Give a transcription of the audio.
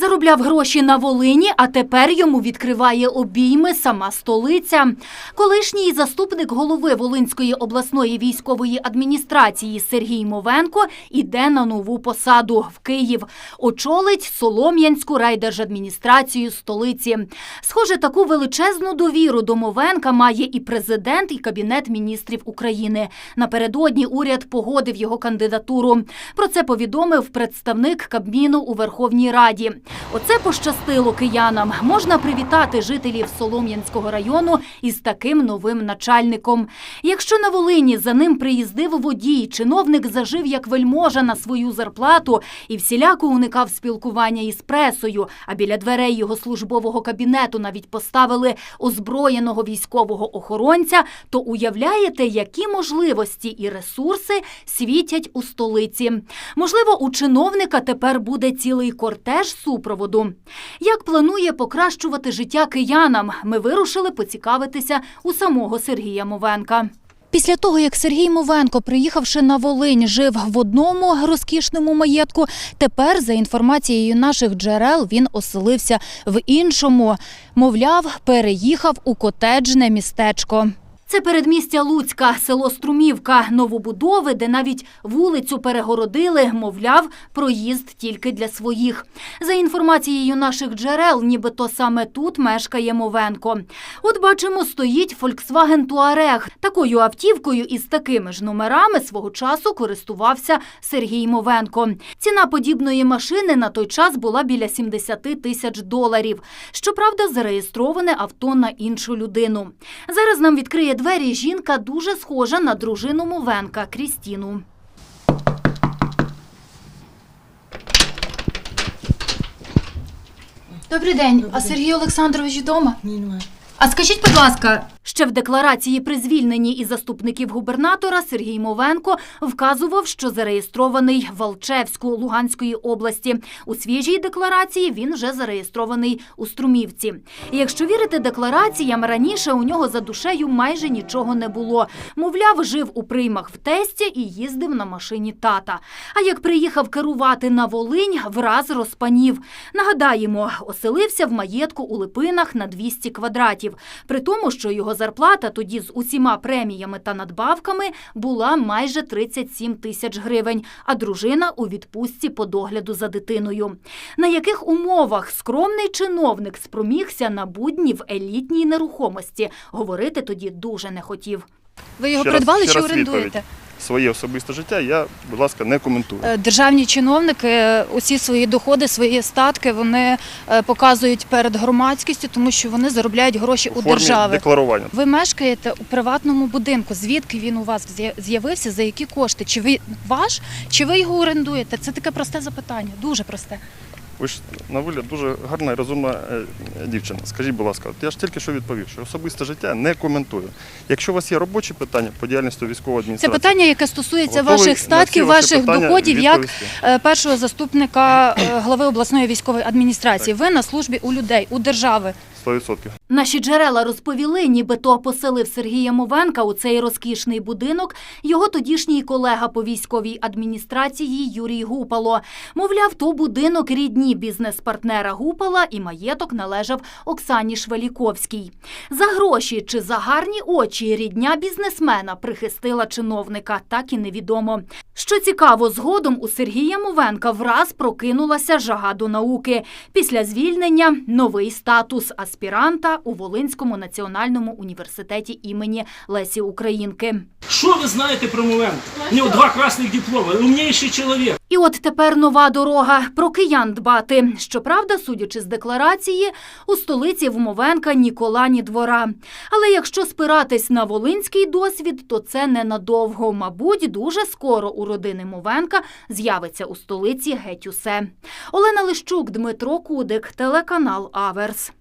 Заробляв гроші на Волині, а тепер йому відкриває обійми сама столиця. Колишній заступник голови Волинської обласної військової адміністрації Сергій Мовенко іде на нову посаду в Київ. Очолить Солом'янську райдержадміністрацію столиці. Схоже, таку величезну довіру до Мовенка має і президент, і кабінет міністрів України. Напередодні уряд погодив його кандидатуру. Про це повідомив представник Кабміну у Верховній Раді. Оце пощастило киянам. Можна привітати жителів Солом'янського району із таким новим начальником. Якщо на Волині за ним приїздив водій, чиновник зажив як вельможа на свою зарплату і всіляко уникав спілкування із пресою, а біля дверей його службового кабінету навіть поставили озброєного військового охоронця, то уявляєте, які можливості і ресурси світять у столиці. Можливо, у чиновника тепер буде цілий кортеж супроводу. Як планує покращувати життя киянам, ми вирушили поцікавитися у самого Сергія Мовенка. Після того, як Сергій Мовенко, приїхавши на Волинь, жив в одному розкішному маєтку, тепер, за інформацією наших джерел, він оселився в іншому. Мовляв, переїхав у котеджне містечко. Це передмістя Луцька, село Струмівка, новобудови, де навіть вулицю перегородили, мовляв, проїзд тільки для своїх. За інформацією наших джерел, нібито саме тут мешкає Мовенко. От бачимо, стоїть Volkswagen Touareg. Такою автівкою із такими ж номерами свого часу користувався Сергій Мовенко. Ціна подібної машини на той час була біля 70 тисяч доларів. Щоправда, зареєстроване авто на іншу людину. Зараз нам відкриє двері жінка дуже схожа на дружину Мовенка Крістіну. Добрий день. А Сергій Олександрович вдома? Ні, немає. А скажіть, будь ласка, ще в декларації при звільненні із заступників губернатора Сергій Мовенко вказував, що зареєстрований в Алчевську Луганської області. У свіжій декларації він вже зареєстрований у Струмівці. Якщо вірити деклараціям, раніше у нього за душею майже нічого не було. Мовляв, жив у приймах в тесті і їздив на машині тата. А як приїхав керувати на Волинь, враз розпанів. Нагадаємо, оселився в маєтку у Липинах на 200 квадратів. При тому, що його зарплата тоді з усіма преміями та надбавками була майже 37 тисяч гривень, а дружина у відпустці по догляду за дитиною. На яких умовах скромний чиновник спромігся на будні в елітній нерухомості, говорити тоді дуже не хотів. Ви його Ще раз- придбали ще чи раз орендуєте? відповідь. Своє особисте життя я, будь ласка, не коментую. Е, Державні чиновники е, усі свої доходи, свої статки вони е, показують перед громадськістю, тому що вони заробляють гроші у, держави. декларування. Ви мешкаєте у приватному будинку. Звідки він у вас з'я- з'явився? За які кошти? Чи ви ваш, чи ви його орендуєте? Це таке просте запитання, дуже просте. Ви ж на вигляд дуже гарна і розумна е, дівчина. Скажіть, будь ласка, я ж тільки що відповів, що особисте життя не коментую. Якщо у вас є робочі питання по діяльності військової Це питання, яке стосується ваших статків, ваших доходів, як відповісти. е, першого заступника голови глави обласної військової адміністрації. Ви на службі у людей, у держави. 100%. Наші джерела розповіли, нібито поселив Сергія Мовенка у цей розкішний будинок його тодішній колега по військовій адміністрації Юрій Гупало. Мовляв, то будинок рідні бізнес-партнера Гупала і маєток належав Оксані Швеліковській. За гроші чи за гарні очі рідня бізнесмена прихистила чиновника, так і невідомо. Що цікаво, згодом у Сергія Мовенка враз прокинулася жага до науки. Після звільнення новий статус аспіранта у Волинському національному університеті імені Лесі Українки. Що ви знаєте про Мовенка? У нього два красних диплома, умніший чоловік. І от тепер нова дорога про киян дбати. Щоправда, судячи з декларації, у столиці в Мовенка ні кола, ні двора. Але якщо спиратись на волинський досвід, то це ненадовго. Мабуть, дуже скоро у родини Мовенка з'явиться у столиці геть усе. Олена Лищук, Дмитро Кудик, телеканал Аверс.